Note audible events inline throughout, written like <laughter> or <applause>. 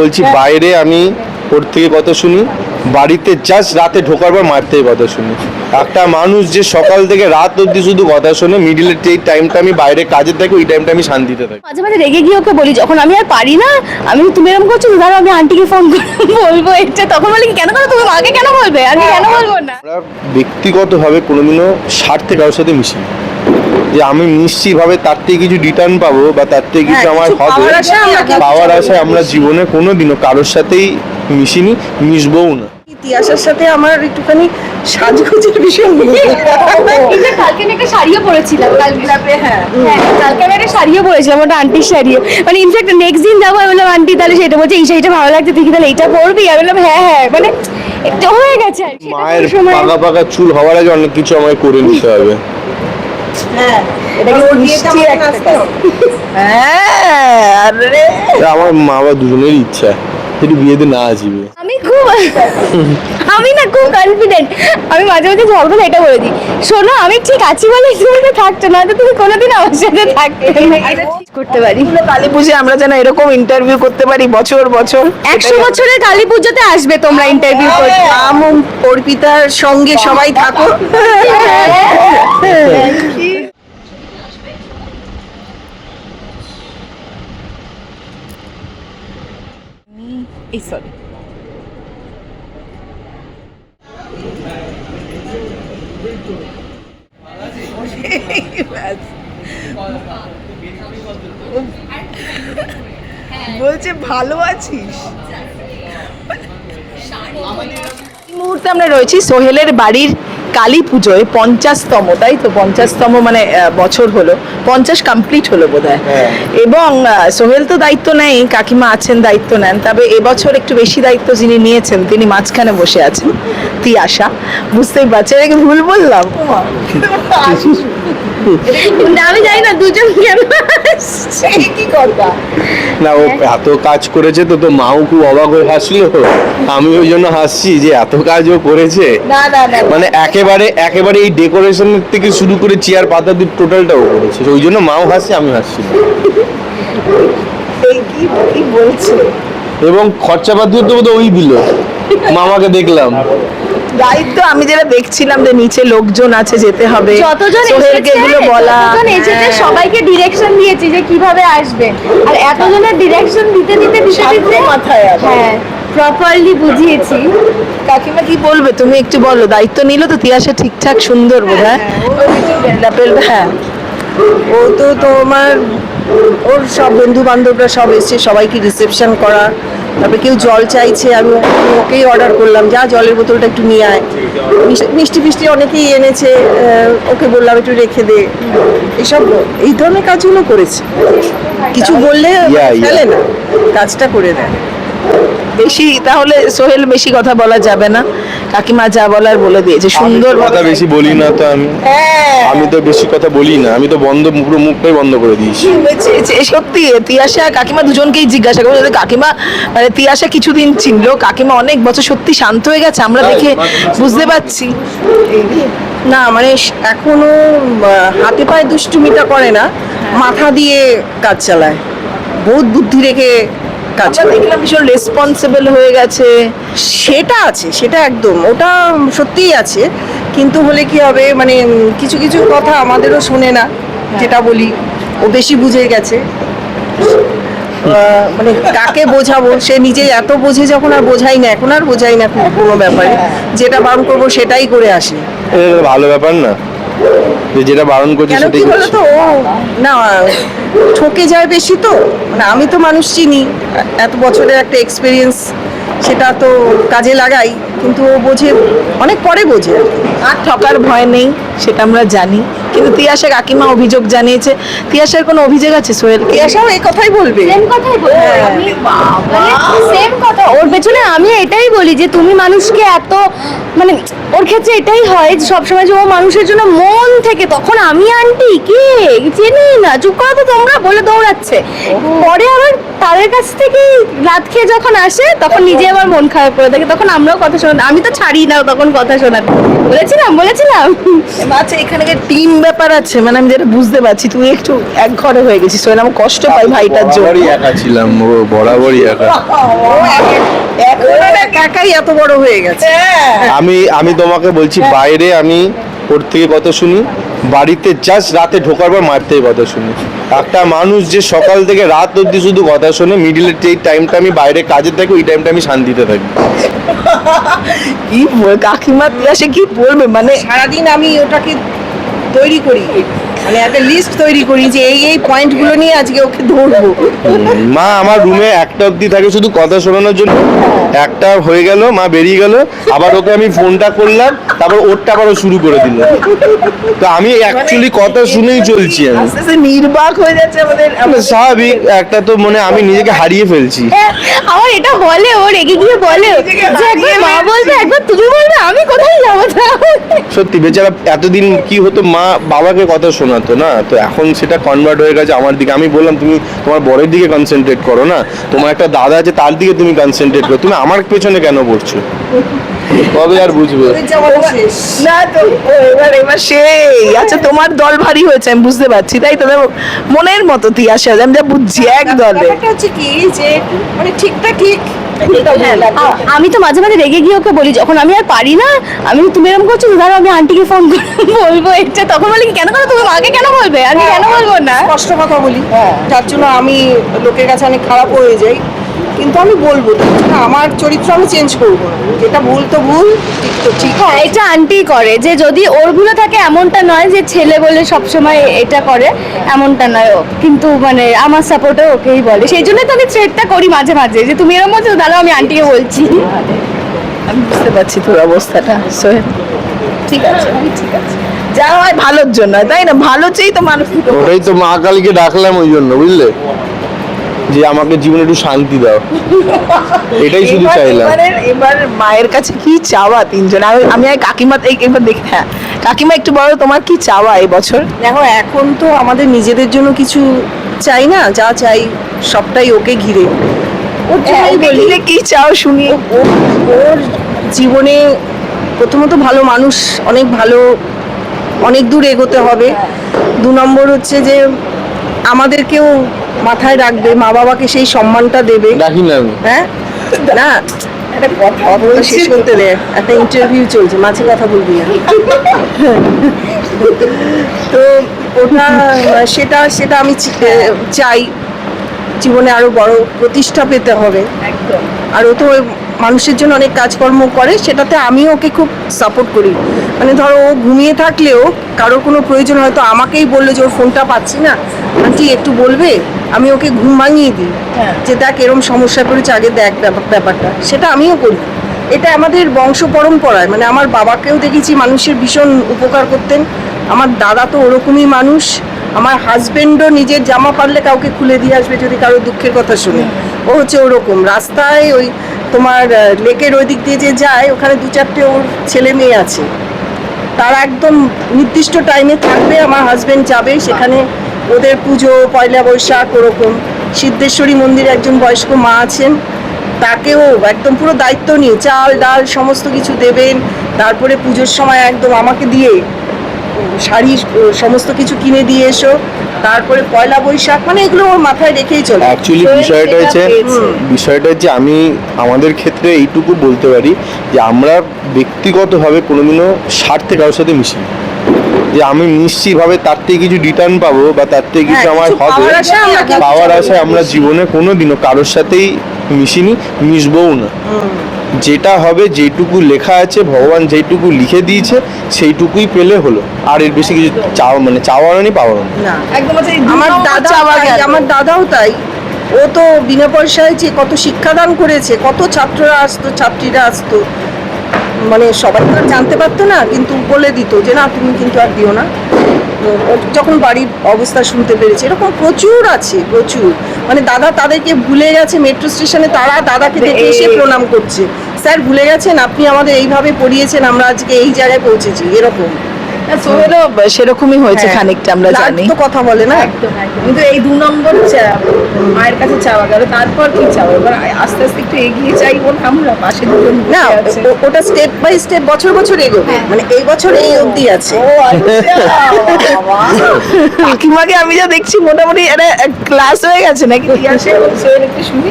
বলছি বাইরে আমি ওর থেকে কথা শুনি বাড়িতে জাস্ট রাতে ঢোকার পর মার থেকে কথা শুনি। একটা মানুষ যে সকাল থেকে রাত অবধি শুধু কথা শোনে মিডিলের এই টাইমটা আমি বাইরে কাজে থাকি ওই টাইমটা আমি শান্তিতে থাকি। মাঝে মাঝে রেগে গিয়ে ওকে বলি যখন আমি আর পারি না আমি তুমি এরকম করছ ধরো আমি আন্টিকে ফোন করে বলব এটা। তখন বলি কেন করো? তুমি মাকে কেন বলবে? আমি কেন বলব না? আমরা ব্যক্তিগতভাবে কোনোদিনও স্বার্থে কারোর সাথে মিশি না। যে আমি মিশছি ভাবে তার থেকে কিছু রিটার্ন পাবো বা তার থেকে কিছু হ্যাঁ, আমার হবে। পাওয়ার আশায় আমরা জীবনে কোনোদিনও কারোর সাথেই মিশিনি মিশবও না। ইতিহাসের সাথে আমার একটুখানি সাজগোজের এই কালকে একটা শাড়িও পরেছিলাম কালকে। হ্যাঁ। হ্যাঁ কালকে আমি একটা শাড়িও পরেছিলাম ওটা আন্টির শাড়িও মানে ইনফ্যাক্ট নেক্সট দিন যাব আমি বললাম আন্টি তাহলে সেটা বলছে এই শাড়িটা ভালো লাগছে তুই কি তাহলে এইটা পরবি? আমি বললাম হ্যাঁ হ্যাঁ। মানে হয়ে গেছে মায়ের কোনো পাকা পাকা চুল হওয়ার আগে অনেক কিছু আমাকে করে নিতে হবে। আমার মা বাবা দুজনেরই ইচ্ছা। একটু বিয়েতে না আসবে। আমি খুব আমি না খুব কনফিডেন্ট আমি মাঝে মাঝে ঝগড়া এটা বলে দিই। শোনো আমি ঠিক আছি বলে তুমি থাকছো না তো তুমি কোনোদিন আমার সাথে থাকতে করতে পারি। কালী পুজো আমরা যেন এরকম ইন্টারভিউ করতে পারি বছর বছর। একশো বছরের কালী পুজোতে আসবে তোমরা ইন্টারভিউ করতে। আম অর্পিতার সঙ্গে সবাই থাকো। এই বলছে ভালো আছিস। মুহূর্তে আমরা রয়েছি সোহেলের বাড়ির কালী পুজোয় পঞ্চাশতম তাই তো? পঞ্চাশতম মানে বছর হলো। পঞ্চাশ কমপ্লিট হলো বোধ হ্যাঁ। এবং সোহেল তো দায়িত্ব নেই কাকিমা আছেন দায়িত্ব নেন। তবে এবছর একটু বেশি দায়িত্ব যিনি নিয়েছেন তিনি মাঝখানে বসে আছেন তিয়াশা। বুঝতেই পারছেন এটা কি ভুল বললাম। আমি জানি না দুজন কেন? কি কথা না ও এত কাজ করেছে তো তো মাও খুব অবাক হয়ে হাসলো। আমি ওই জন্য হাসছি যে এত কাজ ও করেছে। না না না। মানে একেবারে একেবারে এই ডেকোরেশনের থেকে শুরু করে চেয়ার পাতা দিয়ে টোটালটা ও করেছে। ওই জন্য মাও হাসছে আমি হাসছি <laughs> কি কি বলছে? এবং খরচাপাতিও তো বোধহয় ওই দিল মামাকে দেখলাম। দায়িত্ব আমি যেটা দেখছিলাম যে নিচে লোকজন আছে যেতে হবে। যতজন সোহেলকে এসেছে এগুলো বলা। যতজন এসেছে হ্যাঁ। সবাইকে ডিরেকশন দিয়েছি যে কীভাবে আসবে। আর এতজনের ডিরেকশন দিতে দিতে দিতে দিতে মাথায় আছে। হ্যাঁ প্রপারলি বুঝিয়েছি। কাকিমা কি বলবে? তুমি একটু বলো দায়িত্ব নিল তো তিয়াসে ঠিকঠাক সুন্দর বোধ হয়। হ্যাঁ ও তো তোমার ওর সব বন্ধু বান্ধবরা সব এসছে সবাইকে রিসেপশন করা। তারপরে কেউ জল চাইছে আমি ওকেই অর্ডার করলাম যা জলের বোতলটা একটু নিয়ে আয়। মিষ্টি- মিষ্টি ফিষ্টি অনেকেই এনেছে ওকে বললাম একটু রেখে দে। এসব এই ধরনের কাজগুলো করেছে। কিছু বললে. ফেলে না কাজটা করে দেয়। বেশি তাহলে সোহেল বেশি কথা বলা যাবে না। কাকিমা যা বলার বলে দিয়েছে সুন্দর কথা বেশি বলি না তো আমি হ্যাঁ। আমি তো বেশি কথা বলি না আমি তো বন্ধ পুরো মুখটাই বন্ধ করে দিয়েছি। সত্যি আর কাকিমা দুজনকেই জিজ্ঞাসা করব কাকিমা মানে তিয়াশা কিছুদিন চিনলো কাকিমা অনেক বছর সত্যি শান্ত হয়ে গেছে আমরা দেখে বুঝতে পারছি। না মানে এখনও হাতে পায়ে দুষ্টুমিটা করে না মাথা দিয়ে কাজ চালায়। বহুত বুদ্ধি রেখে কাজ দেখলাম ভীষণ রেসপন্সিবল হয়ে গেছে। সেটা আছে সেটা একদম ওটা সত্যিই আছে। কিন্তু হলে কি হবে মানে কিছু কিছু কথা আমাদেরও শোনে না যেটা বলি। ও বেশি বুঝে গেছে। মানে কাকে বোঝাবো? সে নিজে এত বোঝে যখন আর বোঝাই না এখন আর বোঝাই না কোনো ব্যাপারে। যেটা বারণ করব সেটাই করে আসে। ভালো ব্যাপার না। যে যেটা বারণ করছে সেটাই বলো তো ও না ঠকে যায় বেশি তো। মানে আমি তো মানুষ চিনি এত বছরের একটা এক্সপিরিয়েন্স সেটা তো কাজে লাগাই কিন্তু ও বোঝে অনেক পরে বোঝে আর ঠকার ভয় নেই সেটা আমরা জানি। কিন্তু তিয়াশা কাকিমা অভিযোগ জানিয়েছে তিয়াশার কোনো অভিযোগ আছে সোহেল? তিয়াশাও এই কথাই বলবে। সেম কথাই বলব। হ্যাঁ। আমি মানে সেম কথা ওর পেছনে আমি এটাই বলি যে তুমি মানুষকে এত মানে ওর ক্ষেত্রে এটাই হয় যে সবসময় যে ও মানুষের জন্য মন থেকে তখন আমি আন্টি কে? চিনি না চুপ করো তো তোমরা বলে দৌড়াচ্ছে। পরে আবার তাদের কাছ থেকে রাত খেয়ে যখন আসে তখন নিজে আবার মন খারাপ করে থাকে তখন আমরাও কথা শোনা আমি তো ছাড়ি না তখন কথা শোনাতে। বলেছিলাম বলেছিলাম। আচ্ছা এখানে টিম ব্যাপার আছে মানে আমি যেটা বুঝতে পারছি তুই একটু এক ঘরে হয়ে গেছিস তো আমি কষ্ট পাই ভাইটার জন্য। একা ছিলাম বরাবরই একা। একাই এত বড় হয়ে গেছে। আমি আমি তোমাকে বলছি বাইরে আমি ওর থেকে কথা শুনি বাড়িতে জাস্ট রাতে ঢোকার পর মার থেকে কথা শুনি। একটা মানুষ যে সকাল থেকে রাত অবধি শুধু কথা শোনে মিডিলের যে টাইমটা আমি বাইরে কাজে থাকি ওই টাইমটা আমি শান্তিতে থাকি। <laughs> কি বল কাকিমা সে কি বলবে? মানে সারাদিন আমি ওটাকে তৈরি করি। মানে একটা লিস্ট তৈরি করি যে এই এই পয়েন্টগুলো নিয়ে আজকে ওকে ধরবো। মা আমার রুমে একটা অবধি থাকে শুধু কথা শোনানোর জন্য। একটা হয়ে গেল মা বেরিয়ে গেল আবার ওকে আমি ফোনটা করলাম তারপর ওরটা আবারও শুরু করে দিল। তো আমি অ্যাকচুয়ালি কথা শুনেই চলছি আমি। নির্বাক হয়ে যাচ্ছে আমাদের মানে স্বাভাবিক একটা তো মানে আমি নিজেকে হারিয়ে ফেলছি। আমার এটা বলে ও রেগে গিয়ে বলে যে একবার মা বলবে একবার তুমি বলবে আমি কোথায় যাব সত্যি বেচারা এতদিন কি হতো মা বাবাকে কথা শোনাতো। না? তো এখন সেটা কনভার্ট হয়ে গেছে আমার দিকে। আমি বললাম তুমি তোমার বরের দিকে কনসেন্ট্রেট করো না? তোমার একটা দাদা আছে তার দিকে তুমি কনসেন্ট্রেট করো। তুমি আমার পেছনে কেন পড়ছো কবে আর বুঝবে? না তো ও এবার এবার সেই। আচ্ছা তোমার দল ভারী হয়েছে আমি বুঝতে পারছি তাই তো? মনের মতো তিয়াসা আমি যা বুঝছি এক দলে। হচ্ছে কি যে মানে ঠিকটা ঠিক আমি তো মাঝে মাঝে রেগে গিয়ে ওকে বলি, যখন আমি আর পারি না, আমি তুমি এরকম করছ ধরো আমি আন্টিকে ফোন করে বলব এটা তখন বলি, কেন কেন তুমি মাকে কেন বলবে? আমি কেন বলব না? কষ্ট কথা বলি। যার জন্য আমি লোকের কাছে অনেক খারাপ হয়ে যাই। কিন্তু আমি বলব আমার চরিত্র আমি চেঞ্জ করব না। যেটা ভুল তো ভুল ঠিক তো ঠিক হ্যাঁ এটা আন্টি করে যে যদি ওর ভুলে থাকে এমনটা নয় যে ছেলে বলে সবসময় এটা করে এমনটা নয় ও। কিন্তু মানে আমার সাপোর্টে ওকেই বলে। সেই জন্য তো আমি থ্রেটটা করি মাঝে মাঝে যে তুমি এরকম বলছো দাঁড়াও আমি আন্টিকে বলছি। আমি বুঝতে পারছি তোর অবস্থাটা সোহেল। ঠিক আছে ঠিক আছে। যা হয় ভালোর জন্য হয়, তাই না? ভালো চেয়েই তো মানুষ ওটাই তো মা কালীকে ডাকলাম ওই জন্য বুঝলে? যে আমাকে জীবনে একটু শান্তি দাও। এটাই শুধু এবার- চাইলাম। এবার মায়ের কাছে কি চাওয়া তিনজন? আমি আমি আর কাকিমা এবার দেখি হ্যাঁ। কাকিমা একটু বলো তোমার কি চাওয়া এই বছর? দেখো এখন তো আমাদের নিজেদের জন্য কিছু চাই না যা চাই সবটাই ওকে ঘিরে। ওর জন্যই বলি বলি কি চাও শুনি। ও- ওর জীবনে প্রথমত ভালো মানুষ অনেক ভালো অনেক দূর এগোতে হবে। দু নম্বর হচ্ছে যে আমাদেরকেও মাথায় রাখবে মা বাবাকে সেই সম্মানটা দেবে। হ্যাঁ? না একটা কথা শেষ করতে দে। একটা ইন্টারভিউ চলছে মাঝে কথা বলবি তো ওটা সেটা সেটা আমি চাই। জীবনে আরও বড় প্রতিষ্ঠা পেতে হবে। আর ও তো মানুষের জন্য অনেক কাজকর্ম করে সেটাতে আমিও ওকে খুব সাপোর্ট করি। মানে ধরো ও ঘুমিয়ে থাকলেও কারোর কোনো প্রয়োজন হয়তো আমাকেই বলল যে ওর ফোনটা পাচ্ছি না। আন্টি একটু বলবে? আমি ওকে ঘুম ভাঙিয়ে দিই। যে দেখ এরম সমস্যা করেছে আগে দেখ ব্যাপার- ব্যাপারটা। সেটা আমিও করি। এটা আমাদের বংশ পরম্পরায়। মানে আমার বাবাকেও দেখেছি মানুষের ভীষণ উপকার করতেন। আমার দাদা তো ওরকমই মানুষ। আমার হাজবেন্ডও নিজের জামা পারলে কাউকে খুলে দিয়ে আসবে যদি কারও দুঃখের কথা শুনে। ও হচ্ছে ওরকম। রাস্তায় ওই তোমার লেকের ওই দিক দিয়ে যে যায়, ওখানে দু চারটে ওর ছেলে মেয়ে আছে। তারা একদম নির্দিষ্ট টাইমে থাকবে, আমার হাজবেন্ড যাবে, সেখানে ওদের পুজো, পয়লা বৈশাখ ওরকম। সিদ্ধেশ্বরী মন্দিরে একজন বয়স্ক মা আছেন, তাকেও একদম পুরো দায়িত্ব নিয়ে চাল, ডাল, সমস্ত কিছু দেবেন। তারপরে পুজোর সময় একদম আমাকে দিয়ে শাড়ি সমস্ত কিছু কিনে দিয়ে এসো। তারপরে পয়লা বৈশাখ মানে এগুলো ওর মাথায় রেখেই চলে। অ্যাকচুয়ালি বিষয়টা হচ্ছে বিষয়টা হচ্ছে আমি আমাদের ক্ষেত্রে এইটুকু বলতে পারি যে আমরা ব্যক্তিগতভাবে কোনোদিনও স্বার্থে কারোর সাথে মিশি যে আমি মিশছি ভাবে তার থেকে কিছু রিটার্ন পাবো বা তার থেকে কিছু হ্যাঁ, আমার হবে পাওয়ার আশায় আমরা জীবনে কোনোদিনও কারোর সাথেই মিশিনি মিশবও না। যেটা হবে যেটুকু লেখা আছে ভগবান যেটুকু লিখে দিয়েছে সেইটুকুই পেলে হলো। আর এর বেশি কিছু চাওয়া মানে চাওয়ারও নেই পাওয়ারও নেই। না। একদম হচ্ছে আমার দাদা চাওয়া গেল। আমার দাদাও তাই। ও তো বিনা পয়সায় যে কত শিক্ষাদান করেছে কত ছাত্ররা আসতো ছাত্রীরা আসতো। মানে সবাই তো জানতে পারতো না কিন্তু বলে দিত যে না তুমি কিন্তু আর দিও না। যখন বাড়ির অবস্থা শুনতে পেরেছে এরকম প্রচুর আছে প্রচুর। মানে দাদা তাদেরকে ভুলে গেছে মেট্রো স্টেশনে তারা দাদাকে দেখে এসে প্রণাম করছে। স্যার ভুলে গেছেন আপনি আমাদের এইভাবে পড়িয়েছেন আমরা আজকে এই জায়গায় পৌঁছেছি এরকম। সোহেলও সেরকমই হয়েছে হ্যাঁ। খানিকটা আমরা জানি। তো কথা বলে না? কিন্তু এই দু নম্বর চা- মায়ের কাছে চাওয়া গেল তারপর কি চাওয়া এবার আস্তে আস্তে একটু এগিয়ে যাই বল আমরা পাশে দুজন না ওটা স্টেপ বাই স্টেপ বছর বছর এগোবে মানে এই বছর এই অবধি আছে। ও আচ্ছা। কাকিমাকে আমি যা দেখছি মোটামুটি একটা ক্লাস হয়ে গেছে নাকি? সোহেল একটু শুনি।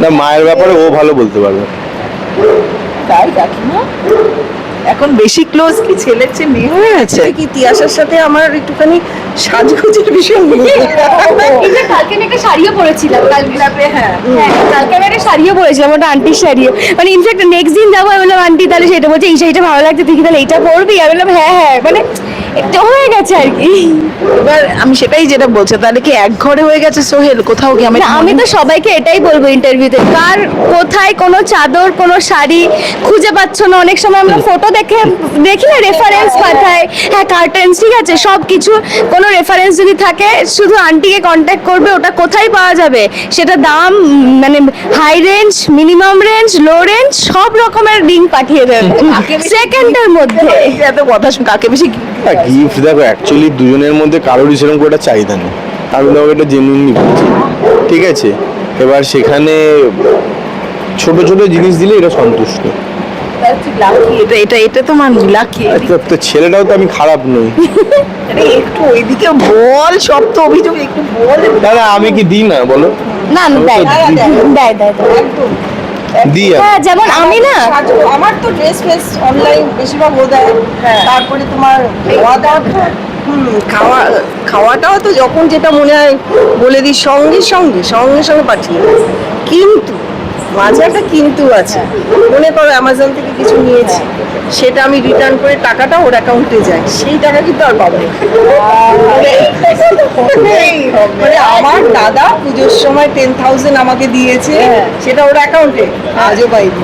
না মায়ের ব্যাপারে ও ভালো বলতে পারবে। তাই কাকিমা? এখন বেশি ক্লোজ কি ছেলের চেয়ে মেয়ে? হয়ে আছে কি তিয়াসার সাথে আমার একটুখানি সাজগোজের বিষয় নিয়ে কালকে একটা শাড়িও পরেছিলাম কালকে। হ্যাঁ। হ্যাঁ, কালকে আমি একটা শাড়িও পরেছিলাম ওটা আন্টির শাড়িও। মানে ইনফ্যাক্ট নেক্সট দিন যাব আমি বললাম আন্টি তাহলে সেটা বলছে এই শাড়িটা ভালো লাগছে তুই কি তাহলে এইটা পরবি? আমি বললাম হ্যাঁ হ্যাঁ। মানে একটু হয়ে গেছে আর কি। এবার আমি সেটাই যেটা বলছি তাহলে কি এক ঘরে হয়ে গেছে সোহেল? কোথাও কি আমি আমি তো সবাইকে এটাই বলব ইন্টারভিউতে কার কোথায় কোনো চাদর কোনো শাড়ি খুঁজে পাচ্ছ না? অনেক সময় আমরা ফটো দেখে দেখি না রেফারেন্স পাঠায়। হ্যাঁ কার্টেন্স ঠিক আছে সব কিছু কোনো রেফারেন্স যদি থাকে শুধু আন্টিকে কন্ট্যাক্ট করবে ওটা কোথায় পাওয়া যাবে? সেটা দাম মানে high range minimum range low range সব রকমের লিঙ্ক পাঠিয়ে দেবে। সেকেন্ডের মধ্যে। এত কথা শুন কাকে বেশি গিফট দেখো অ্যাকচুয়ালি দুজনের মধ্যে কারোরই সেরকম করে একটা চাহিদা নেই। আমি তোমাকে এটা জেনুইনলি বলছি ঠিক আছে? এবার সেখানে ছোট ছোট জিনিস দিলে এটা সন্তুষ্ট। এটা এটা এটা তো লাকি আচ্ছা, তো ছেলেটাও তো আমি খারাপ নই। একটু ওইদিকে বল সব তো অভিযোগ একটু বল। না না আমি কি দিই না বলো? না না দেয় দেয় দেয় দেয়। একদম। দিই হ্যাঁ যেমন আমি না আমার তো ড্রেস ফেস অনলাইন বেশিরভাগ ও দেয়। তারপরে তোমার খাওয়া দাওয়া হুম, খাওয়া খাওয়াটাও তো যখন যেটা মনে হয় বলে দিই সঙ্গে সঙ্গে সঙ্গে সঙ্গে পাঠিয়ে দেয়। কিন্তু মাঝে একটা কিন্তু আছে। মনে করো অ্যামাজন থেকে কিছু নিয়েছি। সেটা আমি রিটার্ন করে টাকাটা ওর অ্যাকাউন্টে যায়। সেই টাকা কিন্তু আর পাবো। মানে আমার দাদা পুজোর সময় টেন থাউজেন্ড আমাকে দিয়েছে। সেটা ওর অ্যাকাউন্টে আজও পাইনি।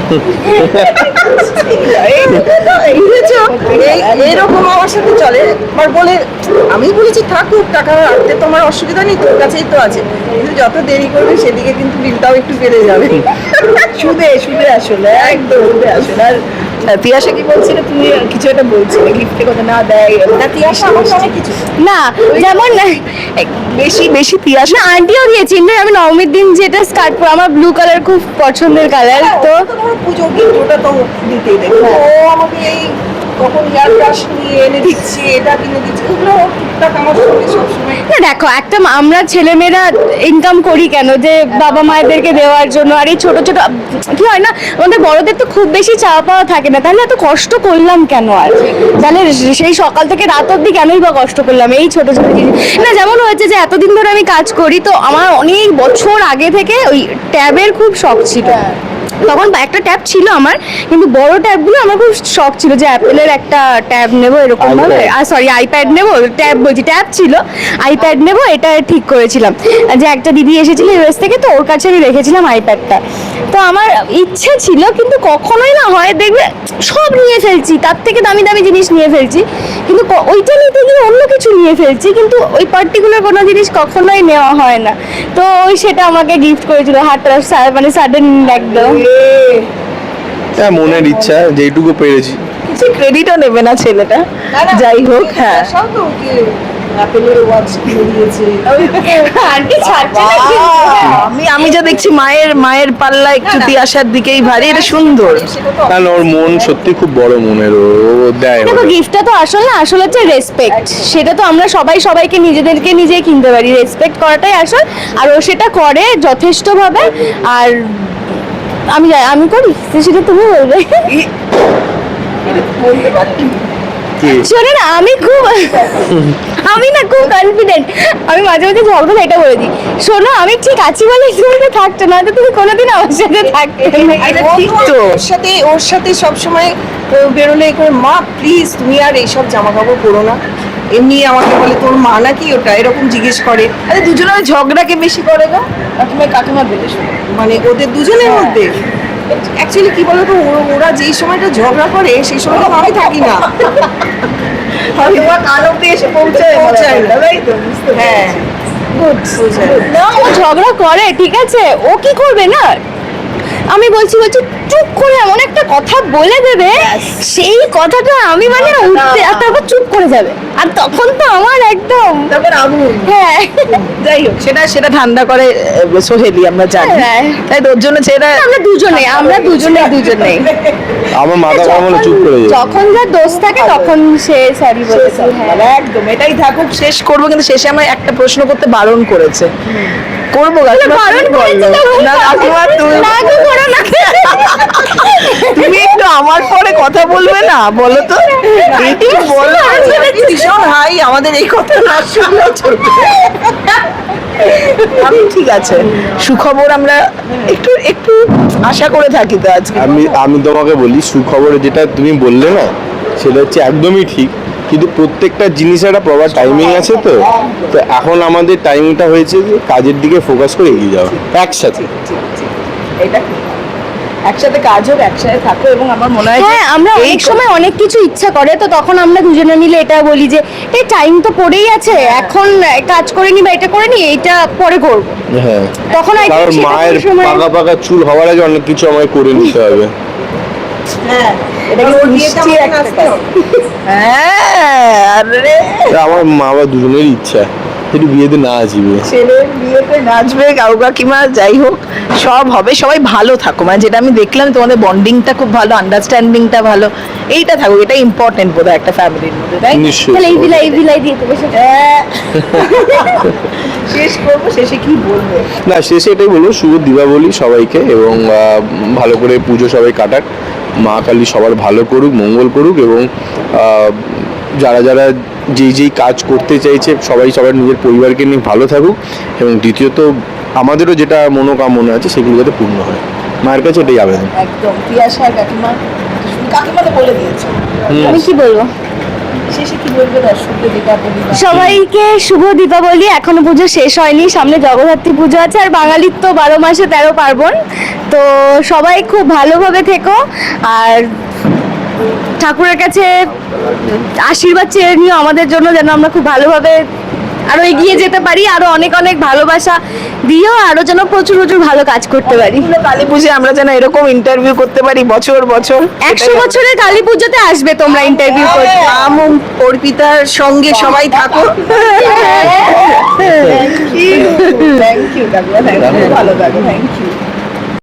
এইরকম আমার সাথে চলে। এবার বলে আমি বলেছি থাকুক টাকা রাখতে তোমার অসুবিধা নেই তোর কাছেই তো আছে। কিন্তু যত দেরি করবে সেদিকে কিন্তু বিলটাও একটু বেড়ে যাবে। সুদে সুদে আসলে একদম সুদে আসলে। আর তিয়াশা কি বলছিল? তুমি কিছু একটা বলছিলে গিফটের কথা না দেয় না তিয়াসা আমার অনেক কিছু না যেমন বেশি বেশি তিয়াসা না আন্টিও দিয়েছি না আমি নবমীর দিন যেটা স্কার্ট পরে আমার ব্লু কালার খুব পছন্দের কালার তো তো পুজো গিফট ওটা তো দিতেই দেবে। ও আমাকে এই কখন ইয়ার ব্রাশ নিয়ে এনে দিচ্ছে এটা কিনে দিচ্ছে ওগুলো না, দেখো, একটা আমরা ছেলেমেয়েরা ইনকাম করি কেন? যে বাবা মায়েদেরকে দেওয়ার জন্য। আর এই ছোট ছোট, কি হয় না, আমাদের বড়দের তো খুব বেশি চাওয়া পাওয়া থাকে না। তাহলে এত কষ্ট করলাম কেন আর? তাহলে সেই সকাল থেকে রাত অব্দি কেনই বা কষ্ট করলাম? এই ছোট ছোট জিনিস। না, যেমন হয়েছে যে এতদিন ধরে আমি কাজ করি, তো আমার অনেক বছর আগে থেকে ওই ট্যাবের খুব শখ ছিল। তখন একটা ট্যাব ছিল আমার কিন্তু বড় ট্যাবগুলো আমার খুব শখ ছিল যে অ্যাপেলের একটা ট্যাব নেব এরকম ভাবে? আর সরি আইপ্যাড নেব ট্যাব বলছি ট্যাব ছিল। আইপ্যাড নেব এটা ঠিক করেছিলাম। যে একটা দিদি এসেছিল ইউএস থেকে তো ওর কাছে আমি রেখেছিলাম আইপ্যাডটা তো আমার ইচ্ছে ছিল কিন্তু কখনোই না হয় দেখবে সব নিয়ে ফেলছি তার থেকে দামি দামি জিনিস নিয়ে ফেলছি কিন্তু ওইটা নিতে গিয়ে অন্য কিছু নিয়ে ফেলছি কিন্তু ওই পার্টিকুলার কোনো জিনিস কখনোই নেওয়া হয় না। তো ওই সেটা আমাকে গিফট করেছিল হাতটা সা- মানে সাডেন একদম। হ্যাঁ মনের ইচ্ছা যেইটুকু পেরেছি। কিছু ক্রেডিটও নেবে না ছেলেটা। যাই হোক হ্যাঁ। আমি আমি যা দেখছি মায়ের মায়ের পাল্লা একটু তিয়াশার দিকেই ভারী এটা সুন্দর। কারণ ওর মন সত্যি খুব বড় মনের ও ও দেয় দেখো গিফটটা তো আসল না আসল হচ্ছে রেসপেক্ট সেটা তো আমরা সবাই সবাইকে নিজেদেরকে নিজেই কিনতে পারি। রেসপেক্ট করাটাই আসল আর ও সেটা করে যথেষ্টভাবে। আর আমি আমি করি? সেটা তুমি বলবে। শোনো না আমি খুব আমি না খুব কনফিডেন্ট আমি মাঝে মাঝে ঝগড়া এটা বলে দিই। শোনো আমি ঠিক আছি বলে তুমি তো থাকছো না তো তুমি কোনোদিন আমার সাথে থাকতে ওর সাথে ওর সাথে সব সময় বেরোলে করে মা প্লিজ তুমি আর এইসব জামা কাপড় পরো না। এমনি আমাকে বলে তোর মা নাকি ওটা? এরকম জিজ্ঞেস করে। আরে দুজনের ঝগড়াকে বেশি করে গো। কাকিমা কাকিমা বেশি শোনো। মানে ওদের দুজনের মধ্যে? অ্যাকচুয়ালি কি বলতো ও- ওরা যেই সময়টা ঝগড়া করে সেই সময় তো আমি থাকি না। হ্যাঁ। ঝগড়া করে ঠিক আছে? ও কি করবে না? আমি বলছি বলছি চুপ করে এমন একটা কথা বলে দেবে সেই কথাটা আমি মানে উঠতে আর তারপর চুপ করে যাবে। আর তখন তো আমার একদম তারপর আগুন। হ্যাঁ। যাই হোক সেটা সেটা ঠান্ডা করে সোহেলি আমরা জানি। হ্যাঁ। তাই তো ওর জন্য সেটা আমরা দুজনে আমরা দুজনে দুজনে। আমার মাথা গরম হলে চুপ করে যায় যখন যা দোষ থাকে তখন সে সরি বলেছে হ্যাঁ। একদম এটাই থাকুক শেষ করব কিন্তু শেষে আমার একটা প্রশ্ন করতে বারণ করেছে। করব কাকিমা তুমি একটু আমার পরে কথা বলবে না বলো তো। একটু বলো। ভীষণ হাই আমাদের এই কথা না শুনলেও চলবে। আমি ঠিক আছে সুখবর আমরা একটু একটু আশা করে থাকি তো আজকে। আমি আমি তোমাকে বলি সুখবরে যেটা তুমি বললে না সেটা হচ্ছে একদমই ঠিক। কিন্তু প্রত্যেকটা জিনিসের একটা প্রপার টাইমিং আছে তো। তো এখন আমাদের টাইমিংটা হয়েছে যে কাজের দিকে ফোকাস করে এগিয়ে যাওয়া। একসাথে। এটা একসাথে কাজ হোক একসাথে থাকো এবং আমার মনে হয় হ্যাঁ আমরা অনেক সময় অনেক কিছু ইচ্ছা করে তো তখন আমরা দুজনে মিলে এটা বলি যে এই টাইম তো পড়েই আছে এখন কাজ করে নি বা এটা করে নি এটা পরে করব। হ্যাঁ। তখন কারণ মায়ের সময়- পাকা পাকা চুল হওয়ার আগে অনেক কিছু আমায় করে নিতে হবে। হ্যাঁ। হ্যাঁ আরে। আমার মা বাবা দুজনেরই ইচ্ছা। একটু বিয়েতে না ছেলের বিয়েতে নাচবে কাউ কাকিমা যাই হোক সব হবে। সবাই ভালো থাকো। মানে যেটা আমি দেখলাম তোমাদের বন্ডিংটা খুব ভালো আন্ডারস্ট্যান্ডিংটা ভালো। এইটা এটা ইম্পর্টেন্ট বোধহয় একটা ফ্যামিলির মধ্যে তাই তো? নিশ্চয়ই তাহলে এই বিলাই এই বিলাই দিয়ে দেবে হ্যাঁ। <laughs> শেষ করব শেষে কি বলব? না শেষে এটাই বলব শুভ দীপাবলি সবাইকে এবং আহ, ভালো করে পুজো সবাই কাটাক। মা কালী সবার ভালো করুক মঙ্গল করুক এবং যারা যারা যেই যেই কাজ করতে চাইছে সবাই সবার নিজের পরিবারকে নিয়ে ভালো থাকুক এবং দ্বিতীয়ত আমাদেরও যেটা মনোকামনা আছে সেগুলো যাতে পূর্ণ হয়। মায়ের কাছে এটাই আবেদন। একদম। কাকিমা কাকিমা তো বলে দিয়েছে। আমি কি বলব? সবাইকে শুভ দীপাবলি। এখনও পুজো শেষ হয়নি। সামনে জগদ্ধাত্রী পুজো আছে আর বাঙালির তো বারো মাসে তেরো পার্বণ। তো সবাই খুব ভালোভাবে থেকো। আর ঠাকুরের কাছে আশীর্বাদ চেয়ে নিও আমাদের জন্য যেন আমরা খুব ভালোভাবে আরও এগিয়ে যেতে পারি আরও অনেক অনেক ভালোবাসা দিও আরও যেন প্রচুর প্রচুর ভালো কাজ করতে পারি। কালী পুজো আমরা যেন এরকম ইন্টারভিউ করতে পারি বছর বছর? একশো বছরের কালী পুজোতে আসবে তোমরা ইন্টারভিউ করতে। অর্পিতার সঙ্গে সবাই থাকো। <laughs> থ্যাংক ইউ ভালো থাকো থ্যাংক ইউ